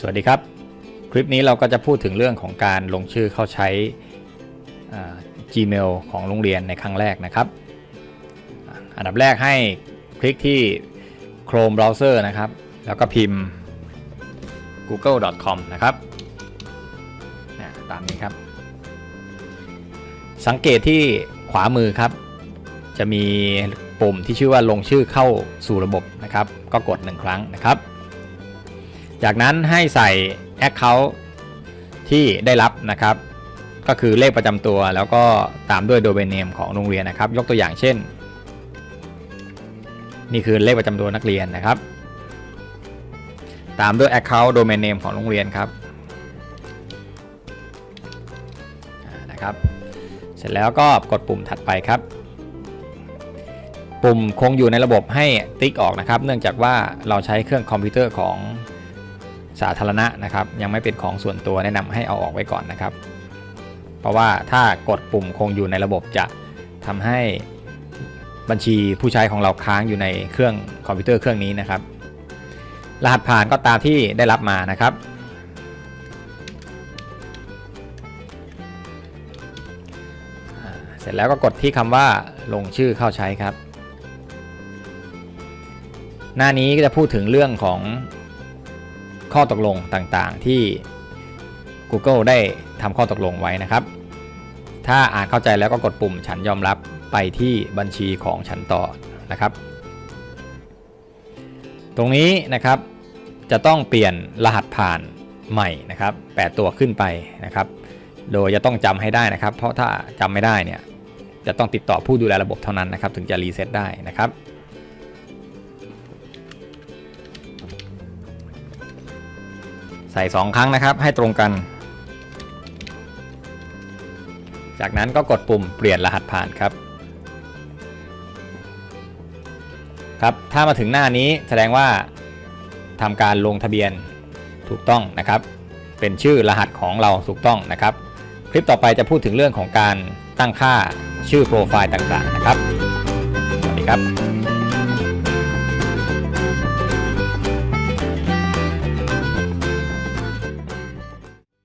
สวัสดีครับ คลิปนี้เราก็จะพูดถึงเรื่องของการลงชื่อเข้าใช้ Gmail ของโรงเรียนในครั้งแรกนะครับ อันดับแรกให้คลิกที่ Chrome Browser นะครับ แล้วก็พิมพ์ google.com นะครับตามนี้ครับ สังเกตที่ขวามือครับ จะมีปุ่มที่ชื่อว่าลงชื่อเข้าสู่ระบบนะครับ ก็กด 1 ครั้งนะครับ จากนั้นให้ใส่ Account ที่ได้รับนะครับ ก็คือเลขประจำตัวแล้วก็ตามด้วย Domain Name ของโรงเรียนนะครับ ยกตัวอย่างเช่น นี่คือเลขประจำตัวนักเรียนนะครับ ตามด้วย Account Domain Name ของโรงเรียนครับนะครับ เสร็จแล้วก็กดปุ่มถัดไปครับ ปุ่มคงอยู่ในระบบให้ติ๊กออกนะครับ เนื่องจากว่าเราใช้เครื่องคอมพิวเตอร์ของสาธารณะนะครับ ยังไม่เป็นของส่วนตัวแนะนำให้เอาออกไว้ก่อนนะครับ เพราะว่าถ้ากดปุ่มคงอยู่ในระบบจะทำให้บัญชีผู้ใช้ของเราค้างอยู่ในเครื่องคอมพิวเตอร์เครื่องนี้นะครับ รหัสผ่านก็ตามที่ได้รับมานะครับ เสร็จแล้วก็กดที่คำว่าลงชื่อเข้าใช้ครับ หน้านี้ก็จะพูดถึงเรื่องของข้อตกลงต่างๆ ที่ Google ได้ทำข้อตกลงไว้นะครับ ถ้าอ่านเข้าใจแล้วก็กดปุ่มฉันยอมรับไปที่บัญชีของฉันต่อนะครับ ตรงนี้นะครับจะต้องเปลี่ยนรหัสผ่านใหม่นะครับ 8 ตัวขึ้นไปนะครับ โดยจะต้องจำให้ได้นะครับ เพราะถ้าจำไม่ได้เนี่ยจะต้องติดต่อผู้ดูแลระบบเท่านั้นนะครับ ถึงจะรีเซ็ตได้นะครับ ใส่ 2 ครั้งนะครับให้ตรงกัน จากนั้นก็กดปุ่มเปลี่ยนรหัสผ่านครับ ครับถ้ามาถึงหน้านี้แสดงว่าทำการลงทะเบียนถูกต้องนะครับ เป็นชื่อรหัสของเราถูกต้องนะครับ คลิปต่อไปจะพูดถึงเรื่องของการตั้งค่าชื่อโปรไฟล์ต่างๆนะครับ สวัสดีครับ